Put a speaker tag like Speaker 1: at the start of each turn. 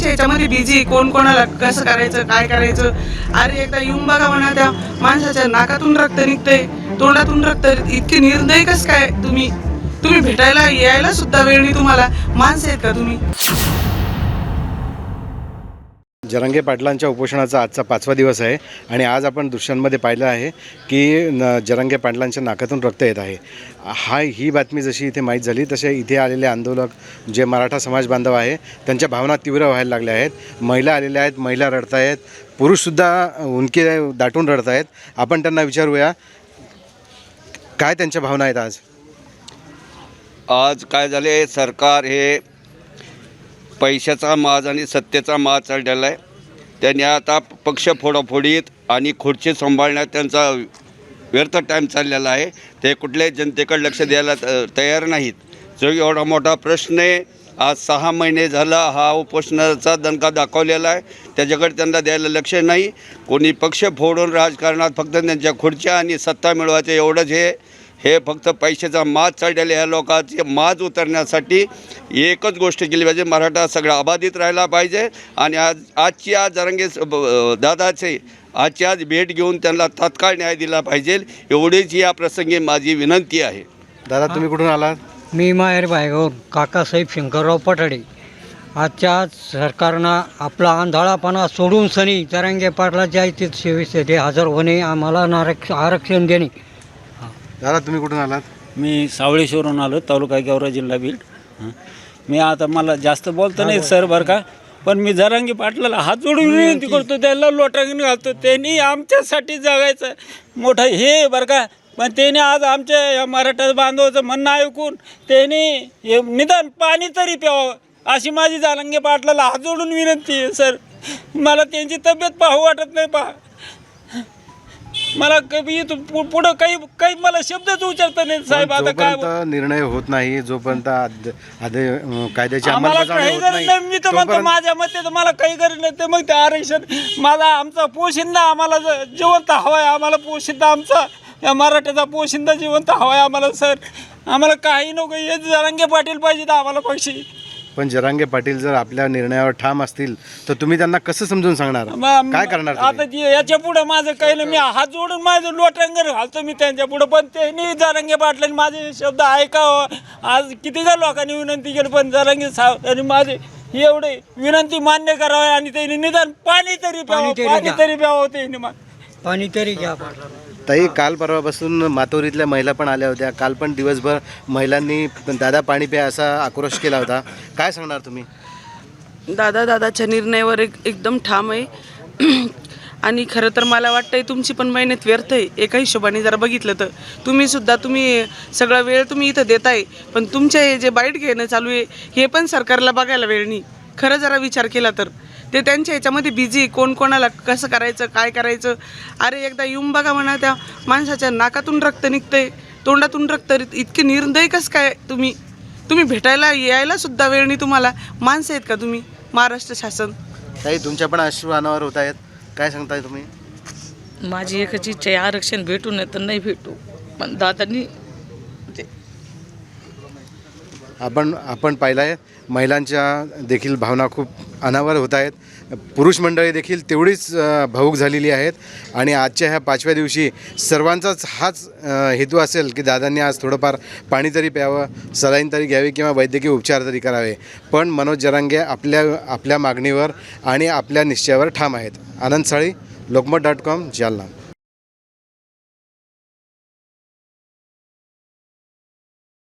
Speaker 1: त्यांच्या याच्यामध्ये बिझी कोण कोणाला कसं करायचं काय करायचं? अरे एकदा येऊन बघा म्हणा त्या माणसाच्या नाकातून रक्त निघतंय तोंडातून रक्त इतके निर्दय कसं काय तुम्ही? तुम्ही भेटायला यायला सुद्धा वेळ नाही तुम्हाला. माणसं आहेत का तुम्ही?
Speaker 2: जरंगे पाटलांच्या उपोषणाचा आजचा पाचवा दिवस आहे आणि आज आपण दृश्यांमध्ये पाहिलं आहे की न जरंगे पाटलांच्या नाकातून रक्त येत आहे. हा ही बातमी जशी इथे माहीत झाली तसे इथे आलेले आंदोलक जे मराठा समाज बांधव आहे त्यांच्या भावना तीव्र व्हायला लागल्या आहेत. महिला आलेल्या आहेत महिला रडत आहेत पुरुषसुद्धा उनके दाटून रडत आहेत आपण त्यांना विचारूया काय त्यांच्या भावना आहेत आज?
Speaker 3: आज काय झाले? सरकार हे पैशाचा माज आणि सत्तेचा माज चढलेला आहे. त्यांनी आता पक्ष फोडाफोडीत आणि खुर्ची सांभाळण्यात त्यांचा व्यर्थ टाईम चाललेला आहे. ते कुठल्याही जनतेकडे लक्ष द्यायला त- तयार नाहीत. जो एवढा मोठा प्रश्न आहे आज सहा महिने झाला हा उपोषणाचा दणका दाखवलेला आहे. त्याच्याकडे त्यांना द्यायला लक्ष नाही. कोणी पक्ष फोडून राजकारणात फक्त त्यांच्या खुर्च्या आणि सत्ता मिळवायचं एवढंच हे हे फक्त पैशाचा माज चढलेल्या ह्या लोकांचे माज उतरण्यासाठी एकच गोष्ट केली पाहिजे मराठा सगळा अबाधित राहिला पाहिजे. आणि आज आजची आज जरंगे ब- दादाचे आजची आज भेट घेऊन त्यांना तात्काळ न्याय दिला पाहिजे एवढीच या प्रसंगी माझी विनंती आहे.
Speaker 2: दादा तुम्ही कुठून आलात?
Speaker 4: मी माहेर बायगावर काकासाहेब शंकरराव पठाडे. आजच्या आज सरकारनं आपला आंधळापणा सोडून सनी तरंगे पाटलाच्या इथे सेवेसाठी हजर होणे आम्हाला नारक्ष आरक्षण देणे
Speaker 2: दादा तुम्ही कुठून आलात?
Speaker 5: मी सावळेश्वरून आलो तालुका गेवरा जिल्हा बीड. हं. मी आता मला जास्त बोलतो नाही सर बरं का पण मी जरांगी पाटलाला हात जोडून विनंती करतो त्याला लोटांगण घालतो त्यांनी आमच्यासाठी जगायचं मोठं हे बरं का. पण त्याने आज आमच्या या मराठा बांधवाचं म्हणणं ऐकून त्याने हे निदान पाणी तरी प्यावं अशी माझी जालंगे पाटलाला हात जोडून विनंती आहे सर. मला त्यांची तब्येत पाहू वाटत नाही पहा. मला इथून पु- पुढं काही काही मला शब्दच उच्चारता नाही साहेब. आता काय
Speaker 2: जोपर्यंत निर्णय होत नाही जोपर्यंत आद- आदे अं, कायद्याची
Speaker 5: आम्हाला
Speaker 2: अंमलबजावणी
Speaker 5: काही
Speaker 2: होत
Speaker 5: गरज नाही मी तर म्हणतो
Speaker 2: तोपर्यंत-
Speaker 5: माझ्या मते तर मला काही गरज नाही. ते मग ते आरक्षण माझा आमचा पोशिंदा आम्हाला ज- जिवंत हवाय. आम्हाला पोशिंदा आमचा या मराठ्याचा पोशिंदा जिवंत हवाय आम्हाला सर. आम्हाला काही नको. हे जरांगे पाटील पाहिजे आम्हाला पक्षी.
Speaker 2: पण जरांगे पाटील जर आपल्या निर्णयावर ठाम असतील तर तुम्ही त्यांना कसं समजून सांगणार
Speaker 5: मग-
Speaker 2: काय करणार
Speaker 5: आता
Speaker 2: तुम्ही?
Speaker 5: याच्यापुढे माझं काही नाही मी हात जोडून माझं लोटांगर घालतो मी त्यांच्या पुढे पण त्यांनी जरांगे पाटलांनी माझे शब्द ऐकावं आज किती का लोकांनी विनंती केली पण जरांगे साहेब माझे एवढे विनंती मान्य करावी आणि त्यांनी निदान पाणी तरी प्यावं पाणी. तरी प्यावं त्यांनी मा-
Speaker 4: पाणी तरी घ्या.
Speaker 2: ताई काल परवापासून मातोरीतल्या महिला पण आल्या होत्या. काल पण दिवसभर महिलांनी दादा पाणी प्या असा आक्रोश केला होता. काय सांगणार तुम्ही?
Speaker 1: दादा दादाच्या निर्णयावर एक एकदम ठाम आहे. आणि खरं तर मला वाटतंय तुमची पण मेहनत व्यर्थ आहे. एका हिशोबाने जरा बघितलं तर. तुम्ही सुद्धा तुम्ही सगळा वेळ तुम्ही इथं देताय. पण तुमचे हे जे बाईट घेणं चालू आहे हे पण सरकारला बघायला वेळ नाही. खरं जरा विचार केला तर. ते त्यांच्या ह्याच्यामध्ये बिझी कोण कोणाला कसं करायचं काय करायचं? अरे एकदा येऊन बघा म्हणा त्या माणसाच्या नाकातून रक्त निघतंय. तोंडातून रक्त इतके निर्दय कसं काय तुम्ही? तुम्ही भेटायला यायला सुद्धा वेळ नाही तुम्हाला. माणसं आहेत का तुम्ही? महाराष्ट्र शासन.
Speaker 2: ताई तुमच्या पण अश्रू अनावर होत आहेत. काय सांगताय तुम्ही?
Speaker 6: माझी एकच इच्छा आहे आरक्षण भेटू नाही तर नाही भेटू. पण दादांनी ते
Speaker 2: आपण आपण पाहिलं आहे महिलांच्या देखील भावना खूप अनावर होत आहेत. पुरुष मंडळी देखील तेवढीच भावूक झालेली आहेत. आणि आजच्या ह्या पाचव्या दिवशी सर्वांचाच हाच हेतू असेल की दादांनी आज थोडंफार पाणी तरी प्यावं सलाईन तरी घ्यावी किंवा वैद्यकीय उपचार तरी करावे. पण मनोज जरांगे आपल्या आपल्या मागणीवर आणि आपल्या निश्चयावर ठाम आहेत. Anand Sali Lokmat dot com Jalna.